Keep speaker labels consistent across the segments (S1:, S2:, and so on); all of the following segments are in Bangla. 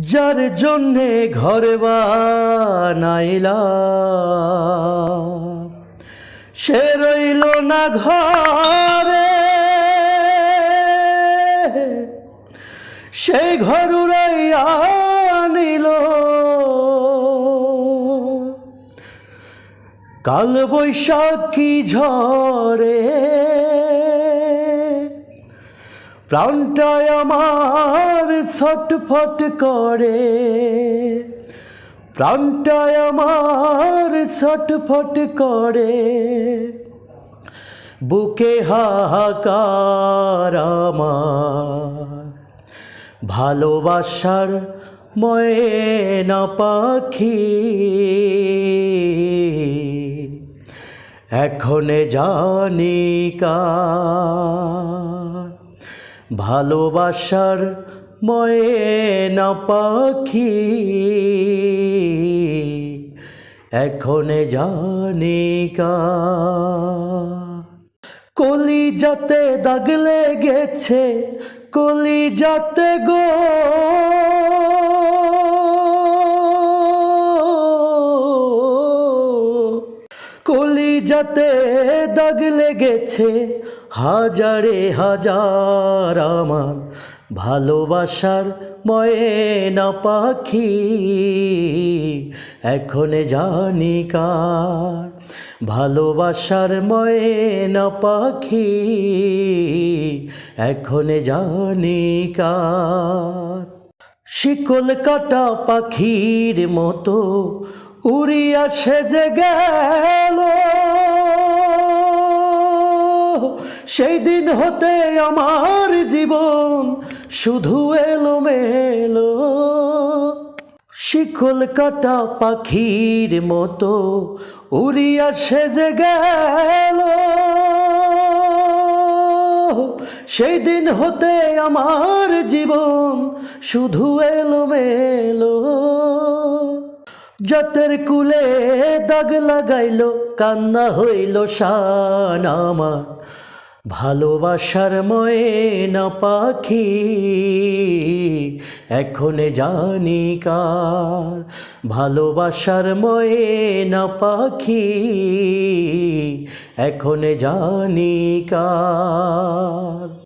S1: যার জন্যে ঘর বানাইলাম। সে রইল না ঘরে। সেই ঘর উড়াইয়া নিল কাল বৈশাখী ঝরে প্রাণটায় আমার ছটফট করে। প্রাণটায় আমার ছটফট করে। বুকে হাহাকার আমার। ভালোবাসার ময়না পাখি। এখনে জানি কার। ভালোবাসার ময়না পাখি। এখনে জানি কার কলি যাতে দাগলে গেছে কলি যাতে গো। যাতে দাগ লেগেছে হাজারে হাজার আমার ভালোবাসার ময়না পাখি। এখনে জানি কার ভালোবাসার ময়না পাখি। এখনে জানি কার শিকল কাটা পাখির মতো উড়িয়া সেজে গেল। সেই দিন হতে আমার জীবন শুধু এলো মেলো শিকল কাটা পাখির মতো উড়িয়া সেজে গেল। সেই দিন হতে আমার জীবন শুধু এলো জাতের কুলে দাগ লাগাইলো, কান্না হইল শান আমার। ভালোবাসার ময়না পাখি, এখন জানি কার। ভালোবাসার ময়না পাখি, এখন জানি কার।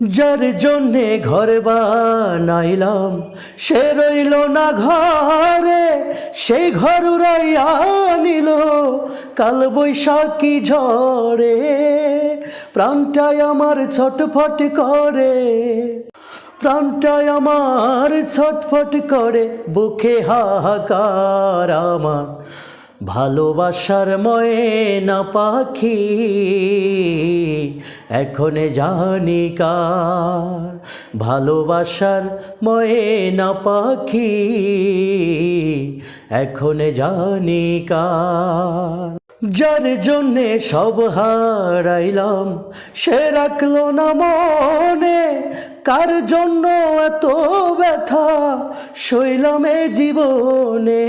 S1: যার জন্যে ঘর বানাইলাম, সে রইল না ঘরে সেই ঘর উড়াইয়া নিল কাল বৈশাখী ঝরে প্রাণটায় আমার ছটফট করে প্রাণটায় আমার ছটফট করে, বুকে হাহাকার আমার ভালোবাসার ময়না পাখি, এখনে জানি কার। ভালোবাসার ময়না পাখি, এখনে জানি কার। যার জন্যে সব হারাইলাম, সে রাখল না মনে। কার জন্য এত ব্যথা শৈলাম জীবনে।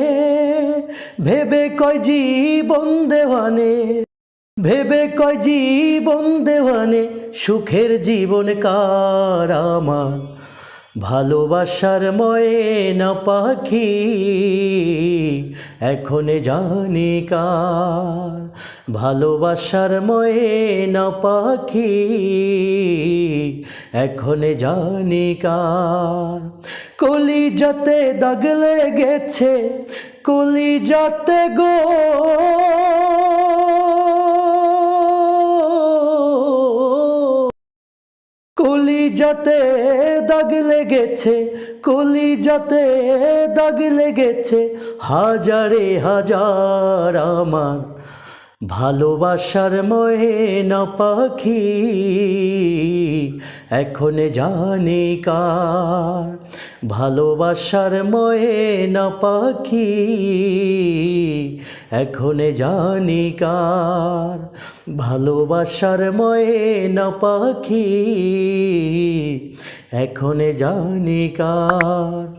S1: ভেবে কয় জীবন দেওয়ানে, ভেবে কয় জীবন দেওয়ানে, সুখের জীবন কার আমার? ভালোবাসার ময়না পাখি, এখন জানি কার? ভালোবাসার ময়না পাখি, এখন জানি কার? কলি যাতে দাগলে গেছে কলি যাতে গো। কলি যাতে দাগ লেগেছে কলি যাতে দাগ লেগেছে হাজারে হাজার আমার ভালোবাসার ময়না পাখি, এখন জানি কার। ভালোবাসার ময়না পাখি, এখন জানি কার। ভালোবাসার ময়না পাখি, এখন জানি কার।